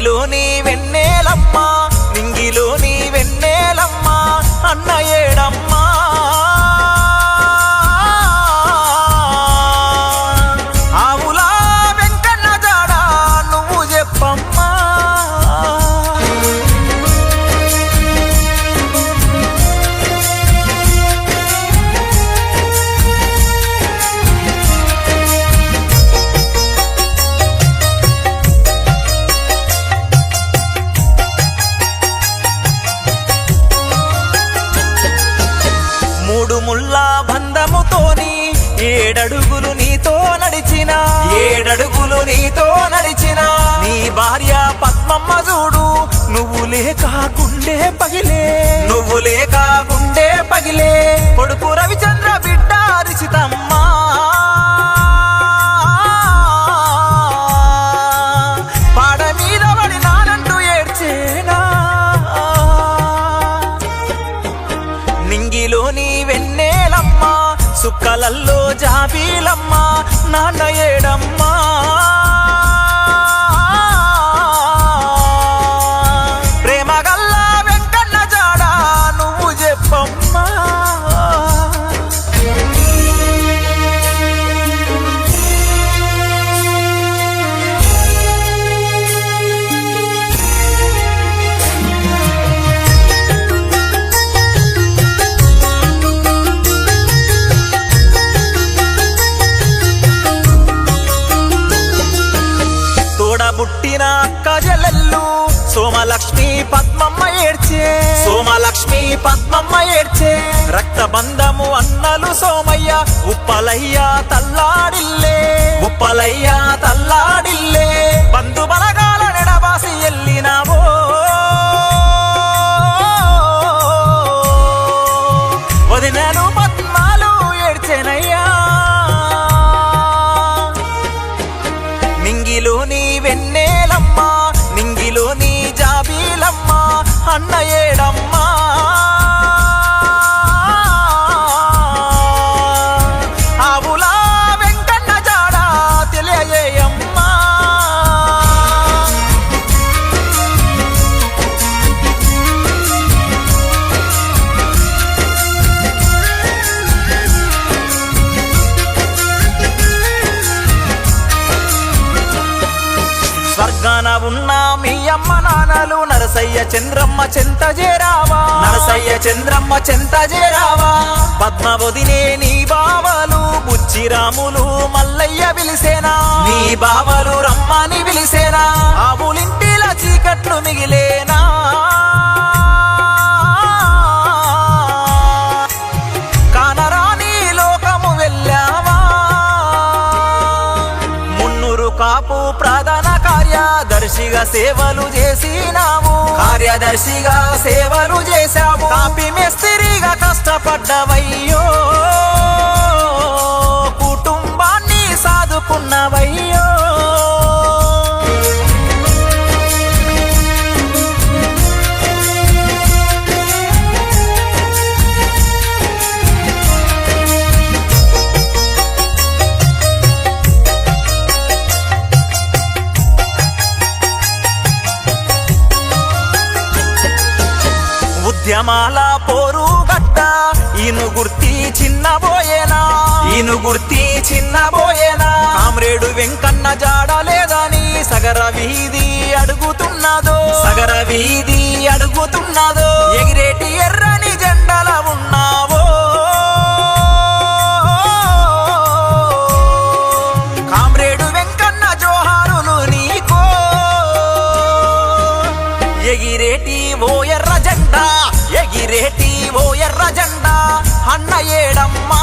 నింగిలో నీ వెన్నేలమ్మా నింగిలో నీ వెన్నేలమ్మా అన్న ఏడమ్మా నీతో నడిచిన నీ భార్య పద్మమ్మ చూడు. నువ్వు లేక పగిలే. నువ్వు లేక పగిలే. కొడుకు రవిచంద్ర బిడ్డ రిచితమ్మా పాడ మీద పడి నానంటూ ఏడ్చేనా. నింగిలోని వెన్నెలమ్మ సుక్కలల్లో జాబీలమ్మ నాన్న ఏడమ్మ. పుట్టిన అక్క జలల్లు సోమలక్ష్మి పద్మమ్మ ఏడ్చే. సోమలక్ష్మి పద్మమ్మ ఏడ్చే. రక్తబంధము అన్నలు సోమయ్య ఉప్పలయ్య తల్లాడిల్లే. ఉప్పలయ్య తల్లాడిల్లే. బంధు బలగాల నెడబాసి ఎల్లినావో. నింగిలోని వెన్నెలమ్మ నింగిలోని జాబీలమ్మ అన్న స్వర్గాన ఉన్న మీ అమ్మ నాన్నలు నరసయ్య చంద్రమ్మ చెంత చేరావా నరసయ్య చంద్రమ్మ చెంత చేరావా పద్మవదినే నీ బావలు బుచ్చిరాములు మల్లయ్య పిలిసేనా నీ బావలు రమ్మని పిలిసేనా ఆవులింటిల చీకట్లు మిగిలేనా కార్యదర్శిగా సేవలు చేసినావు కార్యదర్శిగా సేవలు చేశావు కాపీ మేస్త్రిగా కష్టపడ్డవయ్యో. ఉద్యమాల పోరు గట్ట. ఈను గుర్తి చిన్నబోయేనా గుర్తి చిన్నబోయేనా కామ్రేడు వెంకన్న జాడలేదని సగర వీధి అడుగుతున్నదో. సగర వీధి అడుగుతున్నదో. ఎగిరేటి ఎర్రని జెండల ఉన్నావో. కామ్రేడు వెంకన్న జోహారులు నీకో. ఎగిరేటి ఓ ఎర్ర జెండా రేటీ ఓ ఎర్ర జెండా అన్న ఏడమ్మా.